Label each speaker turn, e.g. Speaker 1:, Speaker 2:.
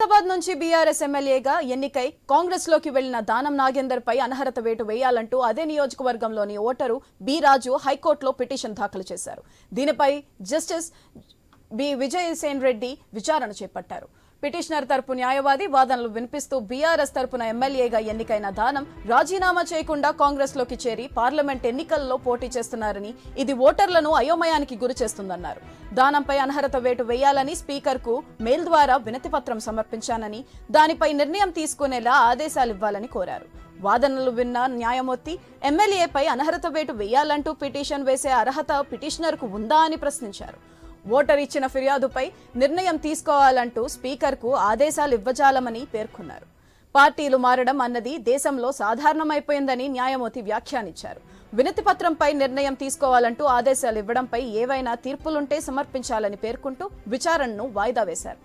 Speaker 1: హైదరాబాద్ నుంచి బీఆర్ఎస్ ఎమ్మెల్యేగా ఎన్నికై కాంగ్రెస్లోకి వెళ్ళిన దానం నాగేందర్ పై అనర్హత వేటు వేయాలంటూ అదే నియోజకవర్గంలోని ఓటరు బి రాజు హైకోర్టులో పిటిషన్ దాఖలు చేశారు. దీనిపై జస్టిస్ బి. విజయసేన్ రెడ్డి విచారణ చేపట్టారు. పిటిషనర్ తరపు న్యాయవాది వాదనలు వినిపిస్తూ బీఆర్ఎస్ తరపున ఎమ్మెల్యేగా ఎన్నికైన దానం రాజీనామా చేయకుండా కాంగ్రెస్లోకి చేరి పార్లమెంట్ ఎన్నికల్లో పోటీ చేస్తున్నారని ఇది ఓటర్లను అయోమయానికి గురి చేస్తుందన్నారు. దానంపై అనర్హత వేటు వేయాలని స్పీకర్కు మెయిల్ ద్వారా వినతిపత్రం సమర్పించానని దానిపై నిర్ణయం తీసుకునేలా ఆదేశాలు ఇవ్వాలని కోరారు. వాదనలు విన్న న్యాయమూర్తి ఎమ్మెల్యేపై అనర్హత వేటు వేయాలంటూ పిటిషన్ వేసే అర్హత పిటిషనర్కు ఉందా అని ప్రశ్నించారు. ఓటర్ ఇచ్చిన ఫిర్యాదుపై నిర్ణయం తీసుకోవాలంటూ స్పీకర్కు ఆదేశాలు ఇవ్వజాలమని పేర్కొన్నారు. పార్టీలు మారడం అన్నది దేశంలో సాధారణమైపోయిందని న్యాయమూర్తి వ్యాఖ్యానించారు. వినతి పత్రంపై నిర్ణయం తీసుకోవాలంటూ ఆదేశాలు ఇవ్వడంపై ఏవైనా తీర్పులుంటే సమర్పించాలని పేర్కొంటూ విచారణను వాయిదా వేశారు.